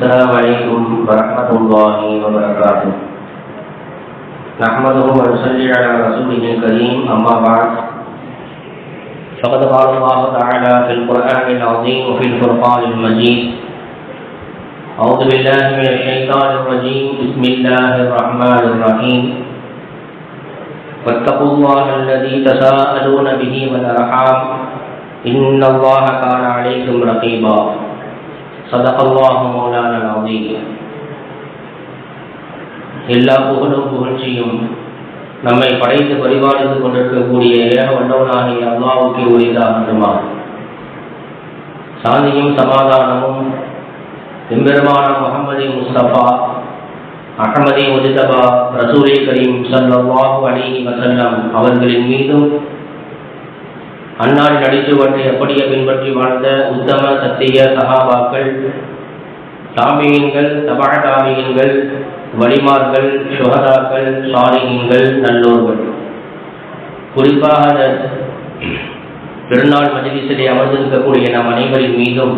السلام عليكم ورحمة الله وبركاته. نحمده ونصلي على رسوله الكريم، أما بعد. فقد قال الله تعالى في القرآن العظيم وفي الفرقان المجيد. أعوذ بالله من الشيطان الرجيم. بسم الله الرحمن الرحيم. واتقوا الله الذي تساءلون به والأرحام. إن الله كان عليكم رقيبا. صدق الله مولانا العظيم எல்லா புகழும் புகழ்ச்சியும் நம்மை படைத்து பரிபாலித்துக் கொண்டிருக்கக்கூடிய ஏக வல்லவனாகிய அல்லாவுக்கு உரியதாகட்டுமா சாந்தியும் சமாதானமும் எம்பெருமான முகமது முஸ்தபா அகமதி முஜிதபா ரசூலே கரீம் சல்லாஹூ அலிஹி வசல்லம் அவர்களின் மீதும் அன்னார் நடித்துவற்றை எப்படியே பின்பற்றி வாழ்ந்த உத்தம சத்திய சகாபாக்கள் தாமியங்கள் தபா தாமியங்கள் வலிமார்கள் சுகதாக்கள் சாலிகங்கள் நல்லோர்கள். குறிப்பாக பெருநாள் மஜிலிசிலே அமர்ந்திருக்கக்கூடிய நம் அனைவரின் மீதும்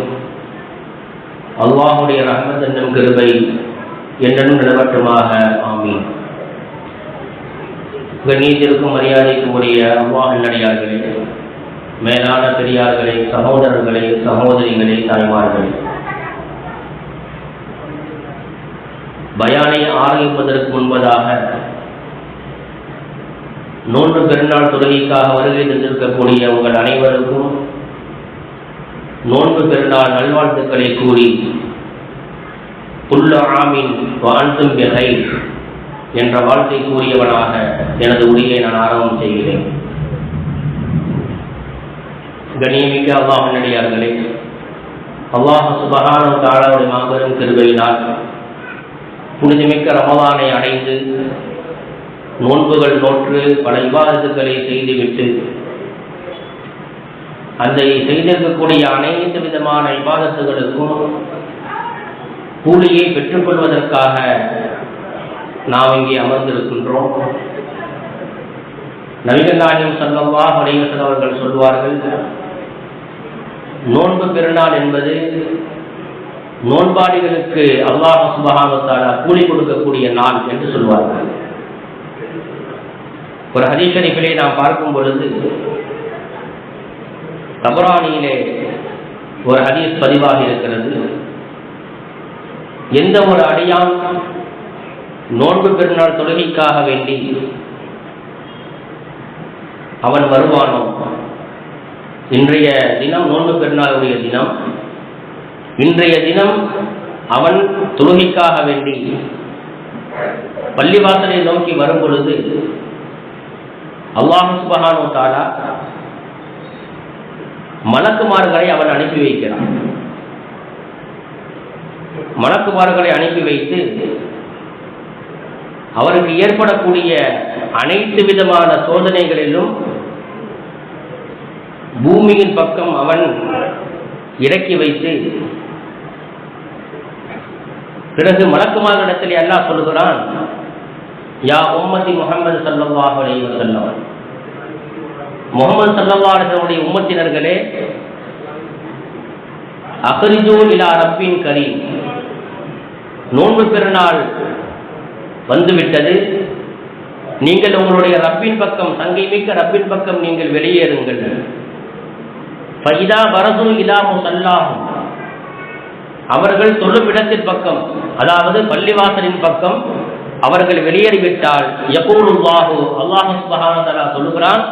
அல்லாஹுடைய ரஹமத் கிருபை என்றனும் நிலவட்டுமாக. ஆமீன். கண்ணியத்திற்கும் மரியாதைக்கு உரிய அல்லாஹ் நடிகார்களே மேலான பெரியார்களே சகோதரர்களே சகோதரிகளே தாய்மார்களே. பயானை ஆரம்பிப்பதற்கு முன்பதாக நூன்று பெருநாள் தொழுகைக்காக வருகை தந்திருக்கக்கூடிய உங்கள் அனைவருக்கும் நோன்பு பெருநாள் நல்வாழ்த்துக்களை கூறி புல்ல ஆமின் வாழ்த்தும் என்ற வாழ்த்தை கூறியவனாக எனது உரையை நான் ஆரம்பம் செய்கிறேன். கணியமிக்க அல்லாஹ் நடிகார்களே அல்லாஹ் சுபகான தாளாவுடைய மாபெரும் திருவையினால் புனிதமிக்க ரமதானை அடைந்து நோன்புகள் நோற்று பல விவாதத்துக்களை செய்துவிட்டு அந்த செய்திருக்கக்கூடிய அனைத்து விதமான விவாதத்துகளுக்கும் கூலியை பெற்றுக்கொள்வதற்காக நாம் இங்கே அமர்ந்திருக்கின்றோம். நவீன நாயம் சல்லவா அவர்கள் சொல்வார்கள் நோன்பு பெருநாள் என்பது நோன்பாளிகளுக்கு அல்லாஹ் சுபகாமத்தால கூலி கொடுக்கக்கூடிய நாள் என்று சொல்வார்கள். ஒரு ஹதீஷரிப்பிலே நாம் பார்க்கும் பொழுது தபரானியிலே ஒரு ஹதீஸ் பதிவாக இருக்கிறது. எந்த ஒரு அடியான் நோன்பு பெருநாள் தொழுகைக்காக வேண்டி அவன் வருவானோ இன்றைய தினம் நோன்பு பெருநாளுடைய தினம். இன்றைய தினம் அவன் தொழுகைக்காக வேண்டி பள்ளிவாசலை நோக்கி வரும் பொழுது அல்லாஹு சுபஹானோ தாலா மலக்குமார்களை அவன் அனுப்பி வைக்கிறான். மலக்குமார்களை அனுப்பி வைத்து அவருக்கு ஏற்படக்கூடிய அனைத்து விதமான சோதனைகளிலும் பூமியின் பக்கம் அவன் இறக்கி வைத்து பிறகு மலக்குமாரிடத்தில் அல்லாஹ் சொல்லுகிறான் யா உம்மதி முகமது சல்லாஹ் அலி வசல்லம் முகமது சல்லாஹனுடைய உம்மத்தினர்களே அகரிஜோ இலா ரப்பின் கரி நோன்பு பெருநாள் வந்துவிட்டது. நீங்கள் உங்களுடைய ரப்பின் பக்கம் சங்கை மிக்க ரப்பின் பக்கம் நீங்கள் வெளியேறுங்கள். ஃபைதா வரது இலாமு சல்லாஹும் அவர்கள் தொழுமிடத்தின் பக்கம் அதாவது பள்ளிவாசலின் பக்கம் அவர்கள் வெளியேறிவிட்டால் யகூலுல்லாஹு அல்லாஹு சுபஹானதலா சொல்லுகிறான்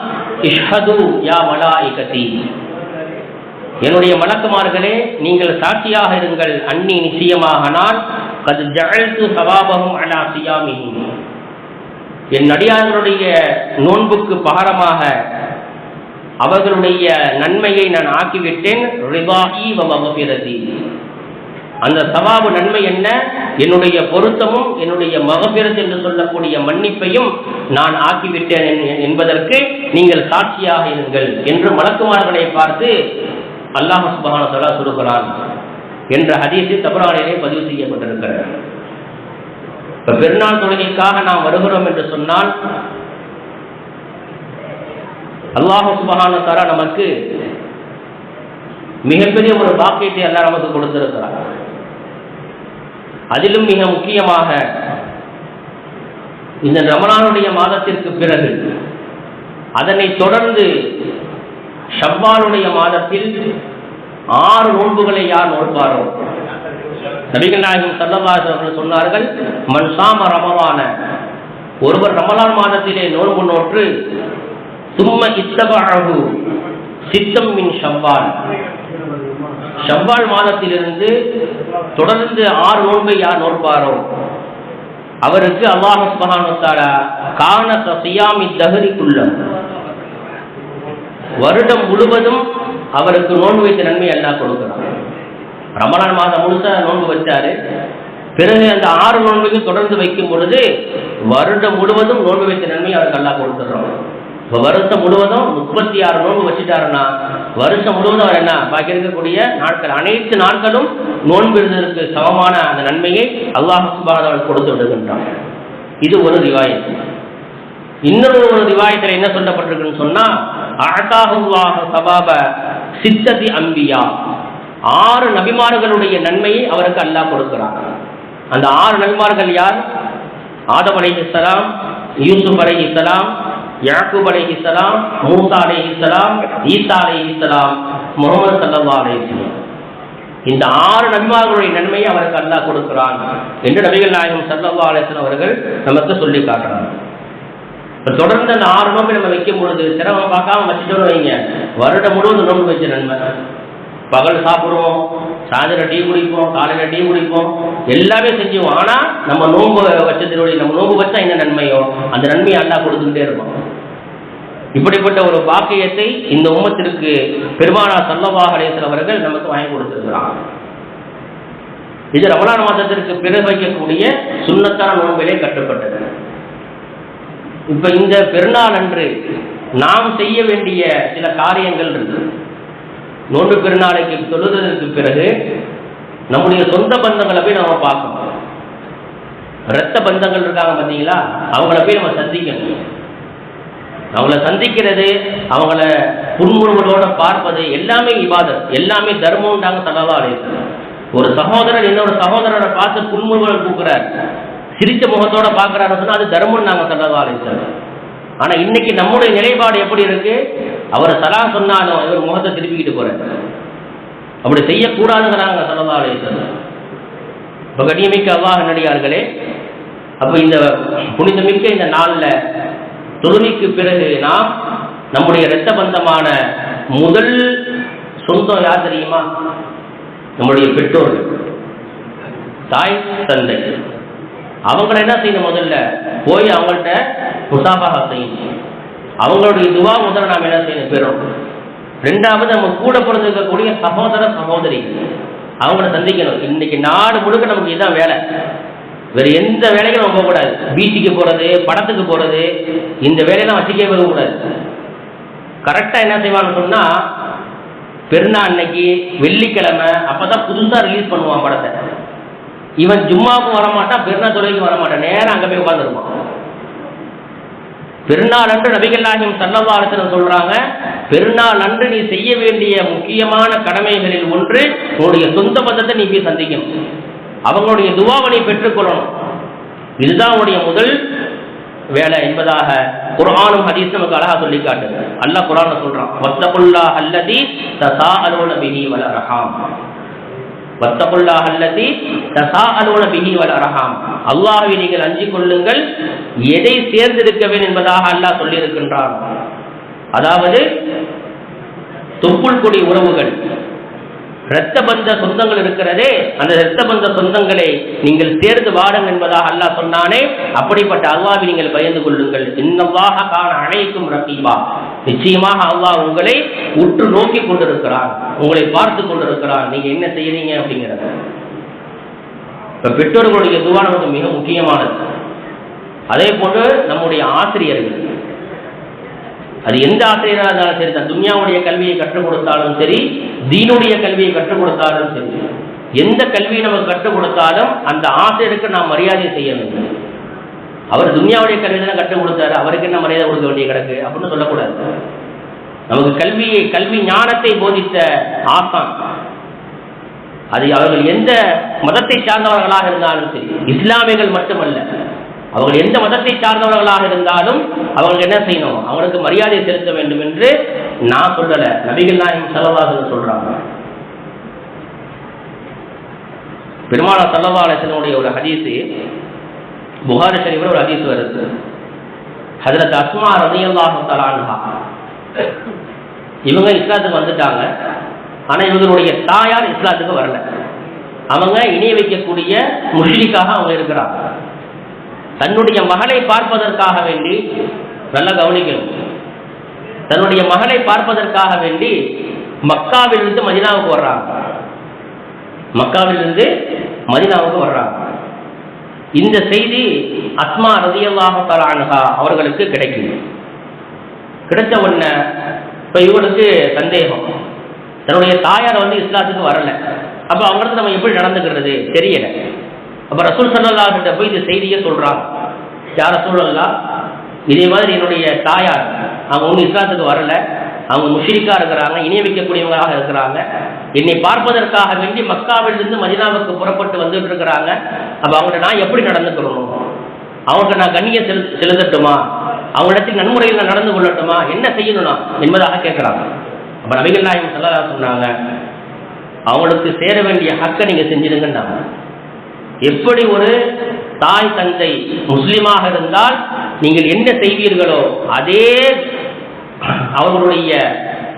இஷ்ஹது யா மலாயிகதி. என்னுடைய மலக்குமார்களே நீங்கள் சாட்சியாக இருங்கள் அன்னி நிச்சயமாக நான் கது சவாபகம் அலா சியாமிஹி. என் அடியார்களுடைய நோன்புக்கு பகரமாக அவர்களுடைய நன்மையை நான் ஆக்கிவிட்டேன். ரிபாஹி வமபிரதி அந்த சவாபு நன்மை என்ன? என்னுடைய பொருத்தமும் என்னுடைய மகபிரத் என்று சொல்லக்கூடிய மன்னிப்பையும் நான் ஆக்கிவிட்டேன் என்பதற்கு நீங்கள் சாட்சியாக இருங்கள் என்று மலக்குமார்களை பார்த்து அல்லாஹ் சுபஹான தலா சொல்லுகிறான் என்ற ஹதீஸு தபரானிலே பதிவு செய்யப்பட்டிருக்கிறது. பெருநாள் தொழுகைக்காக நாம் வருகிறோம் என்று சொன்னால் அல்லாஹு சுபஹான தாரா நமக்கு மிகப்பெரிய ஒரு பாக்கியத்தை எல்லாம் நமக்கு கொடுத்திருக்கிறார் அதிலும் மிக முக்கியமாக இந்த ரமணானுடைய மாதத்திற்கு பிறகு அதனை தொடர்ந்து ஷவ்வாலுடைய மாதத்தில் ஆறு நோன்புகளை யார் நோட்பாரோ நபிகநாயகம் சல்லவாஸ் அவர்கள் சொன்னார்கள் மன் சாம ஒருவர் ரமலான் மாதத்திலே நோன்பு நோற்று சும்ம இத்தபழகு சித்தம் மின் ஷவ்வால் ஷவ்வால் மாதத்திலிருந்து தொடர்ந்து ஆறு நோன்பை யார் நோற்பாரோ? அவருக்கு அல்லாஹ் சுபஹானுத்தாலா காண சியாமி தகரிக்குள்ள வருடம் முழுவதும் அவருக்கு நோன்பு வைத்த நன்மை எல்லாம் கொடுக்கிறான். ரமணான் மாதம் முழுசா நோன்பு வச்சாரு. பிறகு அந்த ஆறு நோன்பையும் தொடர்ந்து வைக்கும் பொழுது வருடம் முழுவதும் நோன்பு வைத்த நன்மை அவருக்கு எல்லாம் கொடுத்துடுறோம் இப்போ வருஷம் முழுவதும் முப்பத்தி ஆறு நோன்பு வச்சுட்டாருன்னா வருஷம் முழுவதும் அவர் என்ன? பாக்கி இருக்கக்கூடிய நாட்கள் அனைத்து நாட்களும் நோன்பு இருந்ததற்கு சமமான அந்த நன்மையை அல்லாஹ் சுபாதவன் கொடுத்து விடுகின்றான். இது ஒரு ரிவாயத். இன்னொரு ஒரு ரிவாயத்தில் என்ன சொல்லப்பட்டிருக்குன்னு சொன்னா அழகாகுவாக சபாப சித்ததி அம்பியா. ஆறு நபிமார்களுடைய நன்மையை அவருக்கு அல்லாஹ் கொடுக்கிறார் அந்த ஆறு நபிமார்கள் யார்? ஆதம் அலை இஸ்லாம் யூசுப் அலை இஸ்லாம் யாக்கூப் அலை இஸ்லாம் மூசா அலை இஸ்லாம் ஈசா அலை இஸ்லாம் முகமது சல்லா அலை இஸ்லாம் இந்த ஆறு நன்மார்களுடைய நன்மையை அவருக்கு அல்லாஹ் கொடுக்கிறான் என்று நபிகள் நாயகம் சல்லா அலிஸ்லாம் அவர்கள் நமக்கு சொல்லி காட்டுறாங்க. தொடர்ந்து அந்த ஆறு நோம்பு நம்ம வைக்கும் பொழுது சிரமம் பார்க்காம வச்சுட்டோம்னு வைங்க. வருடம் முழுவதும் நோன்பு வச்ச நன்மை. பகல் சாப்பிடுவோம் சாயந்தரம் டீ குடிப்போம் காலையில் டீ குடிப்போம் எல்லாமே செஞ்சுவோம். ஆனால் நம்ம நோன்பு வச்சதினுடைய நம்ம நோன்பு வச்சா என்ன நன்மையோ அந்த நன்மையை அல்லா கொடுத்துட்டே இருப்போம் இப்படிப்பட்ட ஒரு பாக்கியத்தை இந்த உம்மத்திற்கு பெருமானா சல்லவாக அவர்கள் நமக்கு வாங்கி கொடுத்திருக்கிறார். இது ரமலான் மாதத்திற்கு பிறகு வைக்கக்கூடிய சுண்ணத்தான நோன்பிலே கட்டுப்பட்டது. இப்ப இந்த பெருநாள் அன்று நாம் செய்ய வேண்டிய சில காரியங்கள் இருக்கு. நோன்பு பெருநாளைக்கு தொழுதற்கு பிறகு நம்முடைய சொந்த பந்தங்களை போய் நம்ம பார்க்கணும். இரத்த பந்தங்கள் இருக்காங்க பார்த்தீங்களா அவங்கள போய் நம்ம சந்திக்கணும். அவங்கள சந்திக்கிறது அவங்கள புன்முறுவலோட பார்ப்பது எல்லாமே இவாதம் எல்லாமே தர்மம்ன்றாங்க தலவா ஒரு சகோதரர் இன்னொரு சகோதரரை பார்த்து புன்முறுவல் கூக்குறார் சிரிச்ச முகத்தோட பார்க்குறாரு சொன்னால் அது தர்மம் நாங்கள் சல்லா அலிஸ்லாம் ஆனால் இன்னைக்கு நம்முடைய நிலைப்பாடு எப்படி இருக்கு? அவர் சலா சொன்னாலும் இவர் முகத்தை திருப்பிக்கிட்டு போறாரு. அப்படி செய்யக்கூடாதுங்கிறாங்க சல்லா அலிஸ்லாம் இப்போ கண்ணியமிக்க அல்லாஹ் நடிகார்களே அப்போ இந்த புனிதமிக்க இந்த நாளில் தொழுகைக்கு பிறகு நாம் நம்முடைய இரத்த பந்தமான முதல் சொந்தம் யார் தெரியுமா? நம்முடைய பெற்றோர்கள். தாய் தந்தை. அவங்கள என்ன செய்யணும் முதல்ல? போய் அவங்கள்ட்ட முசாபாக செய்யணும். அவங்களுடைய துவா முதல்ல நாம் என்ன செய்யணும்? பெறும் ரெண்டாவது நம்ம கூட பிறந்து இருக்கக்கூடிய சகோதர சகோதரி. அவங்கள சந்திக்கணும். இன்னைக்கு நாடு முழுக்க நமக்கு இதுதான் வேலை. வேற எந்த வேலைக்கும் நம்ம போகக்கூடாது. பீச்சுக்கு போறது படத்துக்கு போறது இந்த வேலையெல்லாம் வச்சுக்கவே கூடாது கரெக்டா என்ன செய்வான்னு சொன்னா பெருநாள் அன்னைக்கு வெள்ளிக்கிழமை அப்பதான் புதுசா ரிலீஸ் பண்ணுவான் படத்தை. இவன் ஜும்மாவுக்கும் வரமாட்டான் பெருநாள் தொழிலுக்கு வரமாட்டான். நேரம் அங்க போய் உட்காந்துருப்பான் பெருநாள் அன்று நபிகள் நாயகம் சல்லவாரத்தில் சொல்றாங்க பெருநாள் அன்று நீ செய்ய வேண்டிய முக்கியமான கடமைகளில் ஒன்று உன்னுடைய சொந்த பந்தத்தை நீ போய் சந்திக்கணும். அவங்களுடைய துவாவனை பெற்றுக்கொள்ளணும். இதுதான் உன்னுடைய முதல் வேலை என்பதாக குரானும் ஹதீஸ் நமக்கு அழகா சொல்லி காட்டுது. அல்லாஹ் குரான சொல்றான் வத்தகுல்லா அல்லதி தசா அலோல பிஹி வல ரஹாம் வத்தகுல்லா அல்லதி தசா அலோல பிஹி வல ரஹாம் அல்லாஹை நீங்கள் அஞ்சு கொள்ளுங்கள் எதை சேர்ந்திருக்கவேன் என்பதாக அல்லாஹ் சொல்லியிருக்கின்றான். அதாவது தொப்புள் கொடி உறவுகள் இரத்த பந்த சொந்தங்கள் இருக்கிறதே அந்த இரத்த பந்த சொந்தங்களை நீங்கள் சேர்ந்து வாடுங்க என்பதாக அல்லாஹ் சொன்னானே அப்படிப்பட்ட அல்லாவை நீங்கள் பயந்து கொள்ளுங்கள். இன்னவாக காண அழைக்கும் ரகீபா. நிச்சயமாக அல்லாஹ் உங்களை உற்று நோக்கி கொண்டிருக்கிறான் உங்களை பார்த்து கொண்டிருக்கிறான். நீங்க என்ன செய்யறீங்க அப்படிங்கிறத. இப்ப பெற்றோர்களுடைய துவா நமக்கு மிக முக்கியமானது. அதே போன்று நம்முடைய ஆசிரியர்கள் அது எந்த ஆசிரியராக இருந்தாலும் சரி தான் துன்யாவுடைய கல்வியை கற்றுக் கொடுத்தாலும் சரி தீனுடைய கல்வியை கற்றுக் கொடுத்தாலும் சரி எந்த கல்வியை நமக்கு கற்றுக் கொடுத்தாலும் அந்த ஆசிரியருக்கு நாம் மரியாதை செய்ய வேண்டும். அவர் துன்யாவுடைய கல்வி தானே கற்றுக் கொடுத்தாரு அவருக்கு என்ன மரியாதை கொடுக்க வேண்டிய கிடக்கு? அப்படின்னு சொல்லக்கூடாது. நமக்கு கல்வியை கல்வி ஞானத்தை போதித்த ஆசான். அது அவர்கள் எந்த மதத்தை சார்ந்தவர்களாக இருந்தாலும் சரி இஸ்லாமியர்கள் மட்டுமல்ல அவர்கள் எந்த மதத்தை சார்ந்தவர்களாக இருந்தாலும் அவங்களுக்கு என்ன செய்யணும்? அவங்களுக்கு மரியாதை செலுத்த வேண்டும் என்று நான் சொல்லல. நபிகள் நாயகம் செலவாக சொல்றாங்க. பெருமாளா செல்லவாளசனுடைய ஒரு ஹதீஸு புகாரி ஷரீஃபில் ஒரு ஹதீஸ் வருது. ஹதரத் அஸ்மா ரதியல்லாஹு தலான்ஹா இவங்க இஸ்லாத்துக்கு வந்துட்டாங்க. ஆனா இவங்களுடைய தாயார் இஸ்லாத்துக்கு வரல. அவங்க இணைய வைக்கக்கூடிய முஷிலிக்காக அவங்க இருக்கிறாங்க. தன்னுடைய மகளை பார்ப்பதற்காக வேண்டி நல்லா கவனிக்கணும். தன்னுடைய மகளை பார்ப்பதற்காக வேண்டி மக்காவிலிருந்து மதினாவுக்கு வர்றாங்க. மக்காவிலிருந்து மதினாவுக்கு வர்றாங்க. இந்த செய்தி அஸ்மா ரதியல்லாக தலான்ஹா அவர்களுக்கு கிடைக்குது. கிடைச்ச உடனே இப்போ இவளுக்கு சந்தேகம். தன்னுடைய தாயார் வந்து இஸ்லாத்துக்கு வரலை. அப்போ அவங்களுக்கு நம்ம எப்படி நடந்துக்கிறது? தெரியலை. அப்போ ரசூல் சல்லா கிட்ட போய் இந்த செய்தியை சொல்கிறான் யார் சூழல்லா இதே மாதிரி என்னுடைய தாயார் அவங்க ஒன்றும் இஸ்லாத்துக்கு வரல. அவங்க முஷிரிக்கா இருக்கிறாங்க இணைய வைக்கக்கூடியவங்களாக இருக்கிறாங்க. என்னை பார்ப்பதற்காக வேண்டி மக்காவிலிருந்து மதினாவுக்கு புறப்பட்டு வந்துட்டு இருக்கிறாங்க. அப்போ அவங்கள்ட்ட நான் எப்படி நடந்துக்கிறோம் அவங்கள்ட்ட நான் கண்ணியம் செலு செலுத்தட்டுமா? அவங்களிடத்தில் நன்முறையில் நான் நடந்து கொள்ளட்டுமா? என்ன செய்யணும்னா? என்பதாக கேட்குறாங்க. அப்போ நபிகள் நாயகம் சொல்லதா சொன்னாங்க அவங்களுக்கு சேர வேண்டிய ஹக்கை நீங்கள் செஞ்சிருங்கன்னாங்க. எப்படி ஒரு தாய் தந்தை முஸ்லீமாக இருந்தால் நீங்கள் என்ன செய்வீர்களோ அதே அவர்களுடைய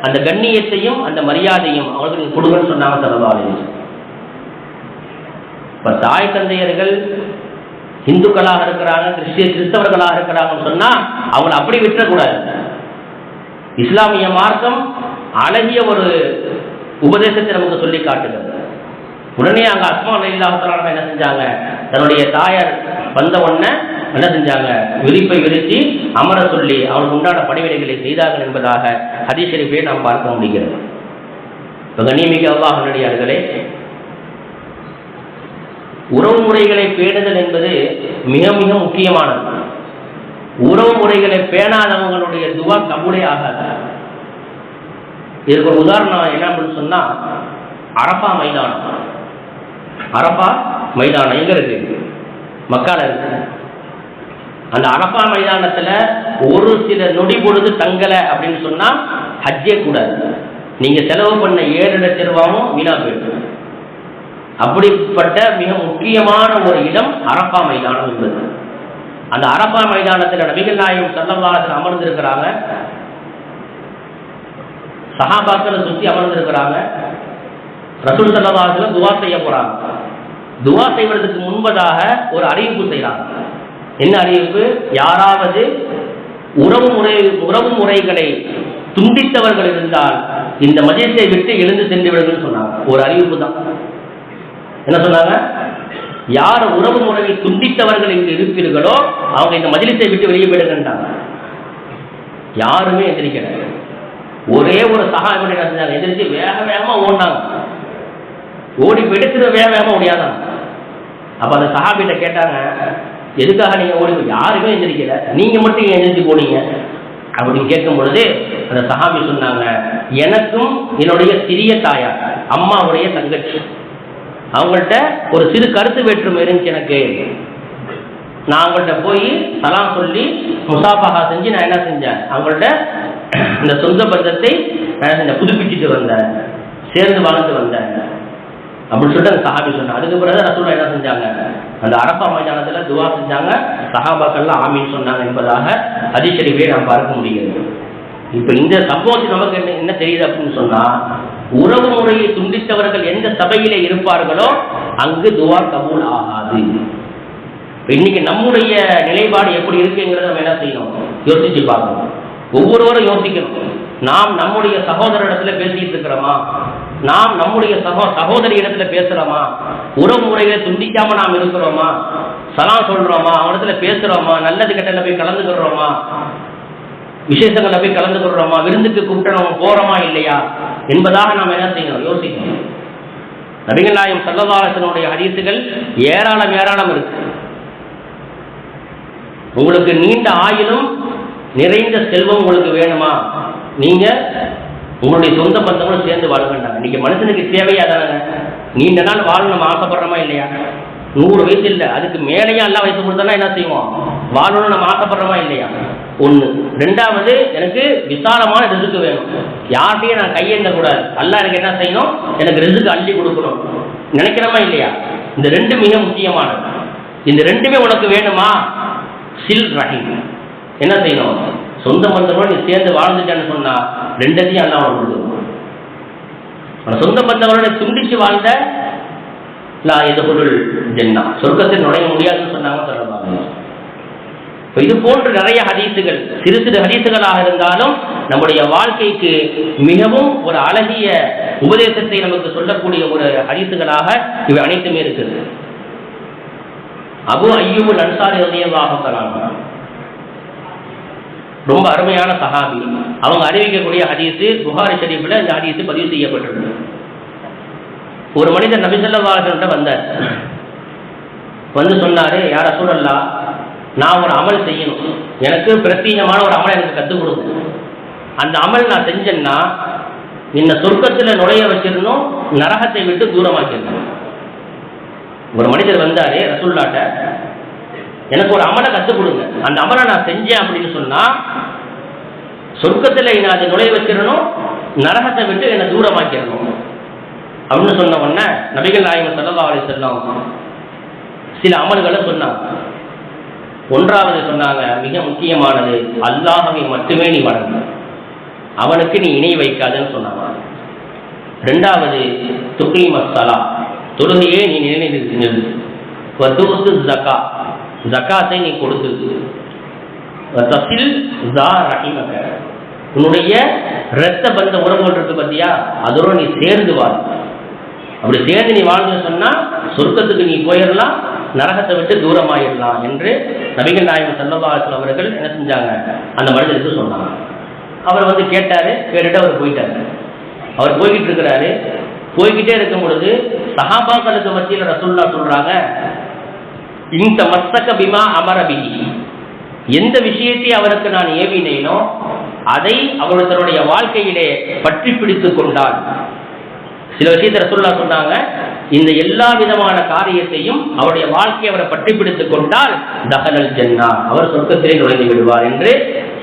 அந்த கண்ணியத்தையும் அந்த மரியாதையும் அவர்களுக்கு கொடுங்கன்னு சொன்னாங்க சரதாலயம் இப்ப தாய் தந்தையர்கள் இந்துக்களாக இருக்கிறாங்க கிறிஸ்டிய கிறிஸ்தவர்களாக இருக்கிறாங்கன்னு சொன்னா அவங்களை அப்படி விட்டுறக்கூடாது. இஸ்லாமிய மார்க்கம் அழகிய ஒரு உபதேசத்தை நமக்கு சொல்லி காட்டுகிறது. உடனே அங்க அஸ்மா இல்லாம என்ன செஞ்சாங்க? தன்னுடைய தாயார் வந்த உடனே என்ன செஞ்சாங்க? விரிப்பை விரித்து அமர சொல்லி அவனுக்கு உண்டான பணிவிடைகளை செய்தார்கள் என்பதாக ஹதீஷரிப்பை நாம் பார்க்க முடிகிறது. இப்போ கண்ணியமிக்க அல்லாஹ் நடிகார்களே உறவு முறைகளை பேணுதல் என்பது மிக மிக முக்கியமானது. உறவு முறைகளை பேணாதவங்களுடைய துவா கபூலே ஆகாது. இதுக்கு ஒரு உதாரணம் என்ன அப்படின்னு சொன்னா அரப்பா மைதானம். அரப்பா மைதானம் எங்க இருக்கு? மக்கால இருக்கு. அந்த அரப்பா மைதானத்துல ஒரு சில நொடி பொழுது தங்கல அப்படின்னு சொன்னா ஹஜ்ஜே கூடாது. நீங்க செலவு பண்ண ஏழு லட்சம் ரூபாவும் வீணா போயிடும் அப்படிப்பட்ட மிக முக்கியமான ஒரு இடம் அரப்பா மைதானம் என்பது. அந்த அரப்பா மைதானத்தில் நபிகள் நாயகம் சல்லல்லாஹு அமர்ந்திருக்கிறாங்க. சகாபாக்களை சுற்றி அமர்ந்திருக்கிறாங்க. ரசூல் சல்லல்லாஹுல துவா செய்ய போறாங்க. துவா செய்வதற்கு முன்பதாக ஒரு அறிவிப்பு செய்யறாங்க என்ன அறிவிப்பு? யாராவது உறவு முறை உறவு முறைகளை துண்டித்தவர்கள் இருந்தால் இந்த மதியத்தை விட்டு எழுந்து சென்று விடுங்கள் சொன்னாங்க. ஒரு அறிவிப்பு தான். என்ன சொன்னாங்க? யார் உறவு முறையை துண்டித்தவர்கள் இங்கு இருப்பீர்களோ அவங்க இந்த மஜிலிசை விட்டு வெளியே போயிடுங்கன்றாங்க. யாருமே எதிரிக்கல ஒரே ஒரு சகாயம் நடந்தாங்க எதிர்த்து வேக வேகமா ஓடினாங்க. ஓடி போயிட்டு வேக வேகமா ஓடியாதான். அப்ப அந்த சஹாபிட்ட கேட்டாங்க எதுக்காக நீங்க ஓடி யாருமே எந்திரிக்கல. நீங்க மட்டும் ஏன் எந்திரிச்சு போனீங்க? அப்படின்னு கேட்கும் பொழுது அந்த சஹாபி சொன்னாங்க எனக்கும் என்னுடைய சிறிய தாயார் அம்மாவுடைய தங்கச்சி. அவங்கள்ட்ட ஒரு சிறு கருத்து வேற்றுமை இருந்துச்சு எனக்கு. நான் அவங்கள்ட்ட போய் சலாம் சொல்லி முசாஃபஹா செஞ்சு நான் என்ன செஞ்சேன்? அவங்கள்ட்ட இந்த சொந்த பந்தத்தை நான் செஞ்சேன் புதுப்பிச்சுட்டு வந்தேன். சேர்ந்து வாழ்ந்து வந்தேன். அப்படின்னு சொல்லிட்டு அந்த சஹாபி சொன்னாங்க அதுக்கு பிறகு ரசூலா என்ன செஞ்சாங்க? அந்த அரப்பா மைதானத்தில் துவா செஞ்சாங்க. சஹாபாக்கள்லாம் ஆமின்னு சொன்னாங்க என்பதாக அதிசரிப்பே நாம் பார்க்க முடிகிறது. இப்போ இந்த சம்பவத்தில் நமக்கு என்ன என்ன தெரியுது அப்படின்னு சொன்னா உறவு முறையை துண்டித்தவர்கள் எந்த சபையிலே இருப்பார்களோ அங்கு துவா கபூல் ஆகாது. இன்னைக்கு நம்முடைய நிலைப்பாடு எப்படி இருக்குங்கிறத நம்ம என்ன செய்யணும்? யோசிச்சு பார்க்கணும். ஒவ்வொருவரும் யோசிக்கணும். நாம் நம்முடைய சகோதரிடத்துல பேசிட்டு இருக்கிறோமா? நாம் நம்முடைய சகோ சகோதரி இடத்துல பேசுறோமா? உறவு முறைகளை துண்டிக்காம நாம் இருக்கிறோமா? சலாம் சொல்றோமா? அவனிடத்துல பேசுறோமா? நல்லது கெட்டல போய் கலந்துக்கிறோமா விசேஷங்களை போய் கலந்துக்கிறோமா விருந்துக்கு கூப்பிட்டு போறோமா இல்லையா? என்பதாக நாம் என்ன செய்யணும்? யோசிக்கணும். நபிகள் நாயம் சல்லதாலத்தினுடைய ஹதீசுகள் ஏராளம் ஏராளம் இருக்கு. உங்களுக்கு நீண்ட ஆயிலும் நிறைந்த செல்வம் உங்களுக்கு வேணுமா? நீங்க உங்களுடைய சொந்த பந்தங்களும் சேர்ந்து வாழ்கின்றாங்க. இன்னைக்கு மனுஷனுக்கு தேவையா தானே நீண்ட நாள் வாழணும் நம்ம ஆசைப்படுறோமா இல்லையா? நூறு வயசு இல்லை அதுக்கு மேலேயும் எல்லாம் வயசு கொடுத்தோம்னா என்ன செய்வோம்? வாழணும்னு நம்ம ஆசைப்படுறோமா இல்லையா? ஒன்று ரெண்டாவது எனக்கு விசாலமான ரிசுக்கு வேணும். யார்கிட்டையும் நான் கையேந்த கூடாது அல்ல எனக்கு என்ன செய்யணும்? எனக்கு ரிசுக்கு அள்ளி கொடுக்கணும். நினைக்கிறோமா இல்லையா? இந்த ரெண்டு மிக முக்கியமானது. இந்த ரெண்டுமே உனக்கு வேணுமா? சில் ரஹீம். என்ன செய்யணும்? சொந்த பந்தங்களோட நீ சேர்ந்து வாழ்ந்துட்டேன்னு சொன்னா ரெண்டத்தையும் அல்ல உனக்கு கொடுத்துருவான் சொந்த பந்தவரோட துண்டிச்சு வாழ்ந்த லா இது பொருள் ஜென்னா. சொர்க்கத்தில் நுழைய முடியாதுன்னு சொன்னாங்க சொல்லுவாங்க இது போன்று நிறைய ஹதீசுகள் சிறு சிறு ஹதீசுகளாக இருந்தாலும் நம்முடைய வாழ்க்கைக்கு மிகவும் ஒரு அழகிய உபதேசத்தை நமக்கு சொல்லக்கூடிய ஒரு ஹதீசுகளாக இவை அனைத்துமே இருக்குது. அபு ஐயூபு நன்சாரி உதயமாக தஆலா ரொம்ப அருமையான சஹாபி. அவங்க அறிவிக்கக்கூடிய ஹதீஸு புகாரி ஷரீஃபில் இந்த ஹதீஸு பதிவு செய்யப்பட்டிருக்கு. ஒரு மனிதர் நபிசல்லாஹ்கிட்ட வந்தார். வந்து சொன்னார் யார சூழல்லா நான் ஒரு அமல் செய்யணும். எனக்கு பிரத்யேகமான ஒரு அமல் எனக்கு கற்றுக் கொடுக்கும் அந்த அமல் நான் செஞ்சேன்னா என்னை சொர்க்கத்தில் நுழைய வச்சிருந்தோம் நரகத்தை விட்டு தூரமாக்கிருந்தோம் ஒரு மனிதர் வந்தார் ரசூல்லாட்ட எனக்கு ஒரு அமலை கற்றுக் கொடுங்க. அந்த அமலை நான் செஞ்சேன் அப்படின்னு சொன்னா சொர்க்கத்தில் நான் அதை நுழைய வச்சிடணும் நரகத்தை விட்டு என்னை தூரமாக்கிடணும். அப்படின்னு சொன்ன உடனே நபிகள் நாயகம் சல்லா அலி செல்லம் சில அமல்களை சொன்னாங்க. ஒன்றாவது சொன்னாங்க மிக முக்கியமானது அல்லாஹவை மட்டுமே நீ வணங்கு. அவனுக்கு நீ இணை வைக்காதுன்னு சொன்னாங்க. ரெண்டாவது துக்லி மசாலா தொழுகையே நீ நிலைநிறுத்து ஜக்கா ஜக்காத்தை நீ கொடுத்து தசில் ஜா ரஹிமக. உன்னுடைய இரத்த பந்த உறவுகள் இருக்கு பார்த்தியா அதோட நீ சேர்ந்து வாழ் அப்படி சேர்ந்து நீ வாழ்ந்து சொன்னா சொர்க்கத்துக்கு நீ போயிடலாம் நரகத்தை விட்டு தூரமாயிடலாம் என்று நபிகள் நாயகம் சல்லபாசல் அவர்கள் என்ன செஞ்சாங்க? அந்த மனிதருக்கு சொன்னாங்க. அவர் வந்து கேட்டாரு கேட்டுட்டு அவர் போயிட்டாரு. அவர் போய்கிட்டு இருக்கிறாரு. போய்கிட்டே இருக்கும் பொழுது சஹாபாக்களுக்கு மத்தியில் ரசூல்லா சொல்றாங்க இந்த மஸ்தக பிமா அமரபிகி எந்த விஷயத்தை அவருக்கு நான் ஏவினேனோ அதை அவர் தன்னுடைய வாழ்க்கையிலே பற்றி பிடித்துக் கொண்டார் சில விஷயத்தை சொல்லா சொன்னாங்க இந்த எல்லா விதமான காரியத்தையும் அவருடைய வாழ்க்கையை அவரை பற்றி பிடித்துக் கொண்டால் தகனல் ஜென்னா அவர் சொர்க்கத்திலே நுழைந்து விடுவார் என்று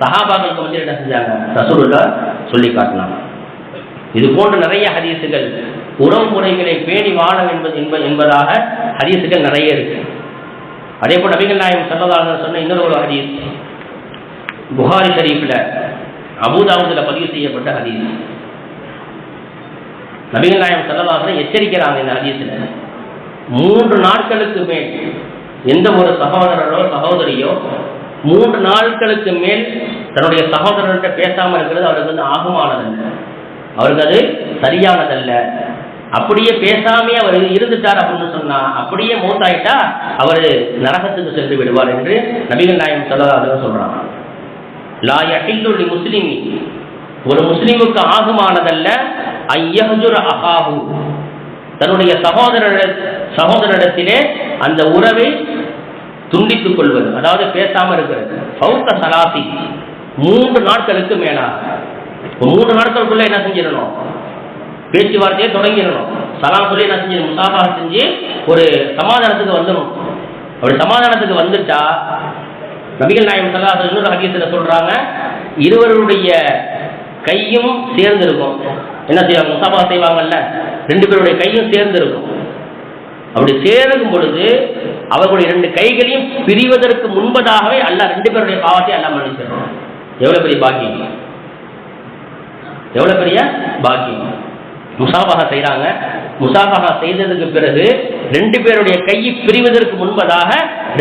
சஹாபாக்களுக்கு வந்து என்ன செஞ்சாங்க? ரசூலுல்லா சொல்லி காட்டினாங்க. இது போன்ற நிறைய ஹதீசுகள் உறவு முறைகளை பேணி வாழ என்பது என்பதாக ஹதீசுகள் நிறைய இருக்கு. அதே போல் நபிகள் நாயகம் சல்லதாக சொன்ன இன்னொரு ஒரு ஹதீஸ். புகாரி ஷரீஃபில் அபுதாபுதில் பதிவு செய்யப்பட்ட ஹதீஸ். நபிகள் நாயகம் சல்லதாக எச்சரிக்கிறாங்க இந்த ஹதீஸில். மூன்று நாட்களுக்கு மேல் எந்த ஒரு சகோதரரோ சகோதரியோ மூன்று நாட்களுக்கு மேல் தன்னுடைய சகோதரர்கிட்ட பேசாமல் இருக்கிறது அவருக்கு வந்து ஆகமானதல்ல. அவருக்கு அது சரியானதல்ல. அப்படியே பேசாமே அவர் இருந்துட்டார் அப்படின்னு சொன்னா அப்படியே மூத்தாயிட்டா அவர் நரகத்துக்கு சென்று விடுவார் என்று நபிகள் நாயம் சொல்லதாக சொல்றாங்க. லா யஹில்லு முஸ்லிமி. ஒரு முஸ்லிமுக்கு ஆகுமானதல்ல ஐயஹுர அகாஹு தன்னுடைய சகோதர சகோதரிடத்திலே அந்த உறவை துண்டித்துக் கொள்வது அதாவது பேசாம இருக்கிறது. பௌத்த சலாசி. மூன்று நாட்களுக்கு மேலாக. மூன்று நாட்களுக்குள்ள என்ன செஞ்சிடணும்? பேச்சுவார்த்தையை தொடங்கிடணும். சலாம் சொல்லி என்ன செஞ்சு முசாபா செஞ்சு ஒரு சமாதானத்துக்கு வந்துடணும். அப்படி சமாதானத்துக்கு வந்துட்டா நபிகள் நாயம் சல்லாஹ் இன்னொரு ஹதீஸில் சொல்றாங்க இருவருடைய கையும் சேர்ந்து இருக்கும் என்ன செய்வாங்க? முசாபா செய்வாங்கல்ல? ரெண்டு பேருடைய கையும் சேர்ந்து இருக்கும் அப்படி சேரும் பொழுது அவர்களுடைய ரெண்டு கைகளையும் பிரிவதற்கு முன்பதாகவே அல்ல ரெண்டு பேருடைய பாவத்தை அல்ல மன்னிச்சிடணும். எவ்வளவு பெரிய பாக்கியம்? எவ்வளவு பெரிய பாக்கியம்? முசாபகா செய்கிறாங்க முசாபகா செய்ததுக்கு பிறகு ரெண்டு பேருடைய கையை பிரிவதற்கு முன்பதாக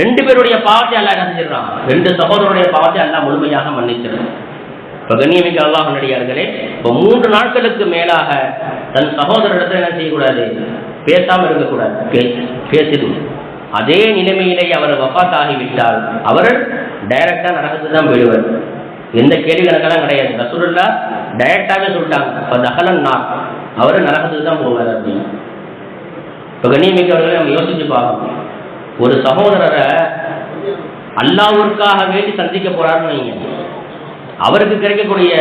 ரெண்டு பேருடைய பாவத்தை அல்லா என்ன செஞ்சிடறான்? ரெண்டு சகோதரருடைய பாவத்தை அல்லா முழுமையாக மன்னிச்சிடறான். இப்போ கண்ணியமிக்க அல்லாஹ் நடிகார்களே இப்போ மூன்று நாட்களுக்கு மேலாக தன் சகோதரத்தை என்ன செய்யக்கூடாது? பேசாமல் இருக்கக்கூடாது. பேசிடும். அதே நிலைமையிலே அவர் வஃபாத் ஆகிவிட்டால் அவர் டைரக்டா நரகத்துக்கு தான் போயிடுவார். எந்த கேள்வி கணக்கெல்லாம் கிடையாது. ரசூல்லா டைரக்டாவே சொல்லிட்டாங்க. இப்போ தகலன் நான் அவரும் நரகத்துக்கு தான் போவார் அப்படின்னு. இப்போ கண்ணியமிக்கவர்களை நம்ம யோசிச்சு பார்க்கணும். ஒரு சகோதரரை அல்லாவிற்காக வேண்டி சந்திக்க போறாருன்னு வைங்க. அவருக்கு கிடைக்கக்கூடிய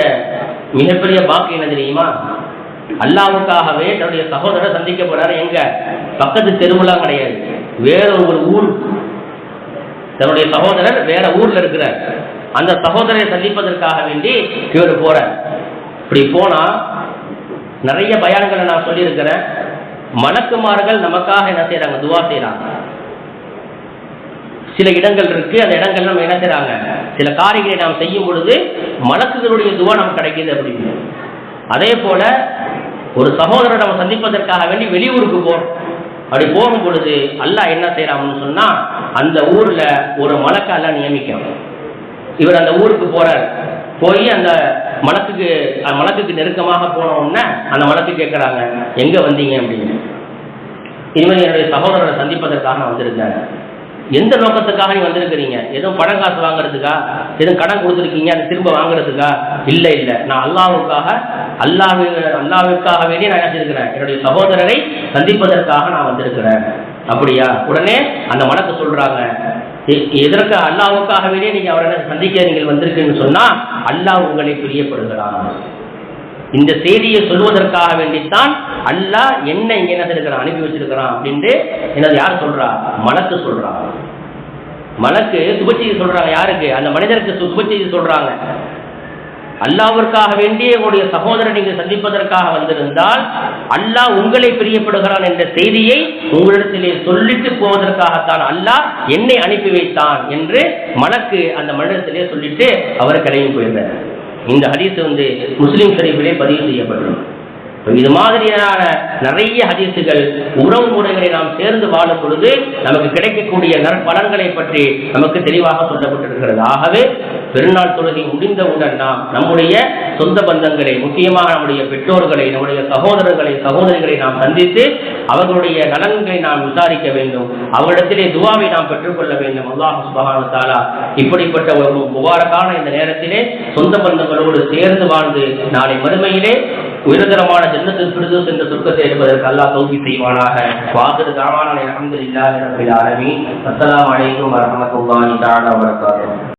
மிகப்பெரிய பாக்கு என்ன தெரியுமா? அல்லாவுக்காகவே தன்னுடைய சகோதரரை சந்திக்க போறாரு. எங்க? பக்கத்து தெருவுலாம் கிடையாது. வேற ஒரு ஊர். தன்னுடைய சகோதரர் வேற ஊர்ல இருக்கிறார். அந்த சகோதரரை சந்திப்பதற்காக வேண்டி இவர் போறார். இப்படி போனா நிறைய பயான்களை நான் சொல்லியிருக்கிறேன். மணக்குமார்கள் நமக்காக என்ன செய்யறாங்க துவா செய்யறாங்க சில இடங்கள் இருக்கு. அந்த இடங்கள் நம்ம என்ன செய்யறாங்க சில காரியங்களை நாம் செய்யும் பொழுது மலக்குகளுடைய துவா நமக்கு கிடைக்குது அப்படின்னு. அதே போல ஒரு சகோதரரை நம்ம சந்திப்பதற்காக வேண்டி வெளியூருக்கு போறோம். அப்படி போகும் பொழுது அல்லாஹ் என்ன செய்யறான்னு சொன்னா அந்த ஊர்ல ஒரு மலக்க அல்லாஹ் நியமிக்கும் இவர் அந்த ஊருக்கு போறார். போய் அந்த மலக்குக்கு மனத்துக்கு மலக்குக்கு நெருக்கமாக போனோம்னா அந்த மலக்கு கேட்கறாங்க எங்க வந்தீங்க? அப்படின்னு. இனிமேல் என்னுடைய சகோதரரை சந்திப்பதற்காக நான் வந்திருக்கேன். எந்த நோக்கத்துக்காக நீ வந்திருக்கிறீங்க? எதுவும் பணம் காசு வாங்குறதுக்கா? எதுவும் கடன் கொடுத்துருக்கீங்க? அதை திரும்ப வாங்குறதுக்கா? இல்லை இல்லை. நான் அல்லாவுக்காக அல்லாவு அல்லாவுக்காக வேண்டிய நான் நினைச்சிருக்கிறேன் என்னுடைய சகோதரரை சந்திப்பதற்காக நான் வந்திருக்கிறேன். அப்படியா? உடனே அந்த மனத்தை சொல்றாங்க எதற்கு அல்லாவுக்காகவே நீங்க அவரை சந்திக்க நீங்கள் வந்திருக்கீங்கன்னு சொன்னா அல்லாஹ் உங்களை பிரியப்படுகிறான். இந்த செய்தியை சொல்வதற்காக வேண்டித்தான் அல்லாஹ் என்ன இங்க என்ன இருக்கிறான் அனுப்பி வச்சிருக்கிறான் அப்படின்ட்டு என்னது யார் சொல்றா? மலக்கு சொல்றான் மலக்கு சுபச்செய்தி சொல்றாங்க யாருக்கு? அந்த மனிதருக்கு சுபச்செய்தி சொல்றாங்க. அல்லாவிற்காக வேண்டிய உங்களுடைய சகோதரர் நீங்கள் சந்திப்பதற்காக வந்திருந்தால் அல்லாஹ் உங்களை பிரியப்படுகிறான் என்ற செய்தியை உங்களிடத்திலே சொல்லிட்டு போவதற்காகத்தான் அல்லாஹ் என்னை அனுப்பி வைத்தான் என்று மலக்கு அந்த மனிதத்திலே சொல்லிட்டு அவர் கிளம்பி போயிருந்தார். இந்த ஹதீஸ் வந்து முஸ்லீம் ஷரீஃபிலே பதிவு செய்யப்படும். இது மாதிரியான நிறைய ஹதீசுகள் உறவு முறைகளை நாம் சேர்ந்து வாழும் பொழுது நமக்கு கிடைக்கக்கூடிய நற்பலன்களை பற்றி நமக்கு தெளிவாக சொல்லப்பட்டிருக்கிறது ஆகவே பெருநாள் தொழுகை முடிந்தவுடன் நாம் நம்முடைய சொந்த பந்தங்களை முக்கியமாக நம்முடைய பெற்றோர்களை நம்முடைய சகோதரர்களை சகோதரிகளை நாம் சந்தித்து அவர்களுடைய நலன்களை நாம் விசாரிக்க வேண்டும். அவரிடத்திலே துவாவை நாம் பெற்றுக்கொள்ள வேண்டும். அல்லாஹ் சுபகான தாலா இப்படிப்பட்ட ஒரு முபாரக்கான இந்த நேரத்திலே சொந்த பந்தங்களோடு சேர்ந்து வாழ்ந்து நாளை மறுமையிலே உயர்தரமான ஜன்னத்தில் பிரிதோஸ் என்ற சொர்க்கத்தை எடுப்பதற்கு அல்லாஹ் தௌஃபீக் செய்வானாக. வாதிரு தாவான அல்ஹம்துலில்லாஹி ரப்பில் ஆலமீன். அஸ்ஸலாமு அலைக்கும் வரஹ்மத்துல்லாஹி தஆலா வபரகாத்துஹு.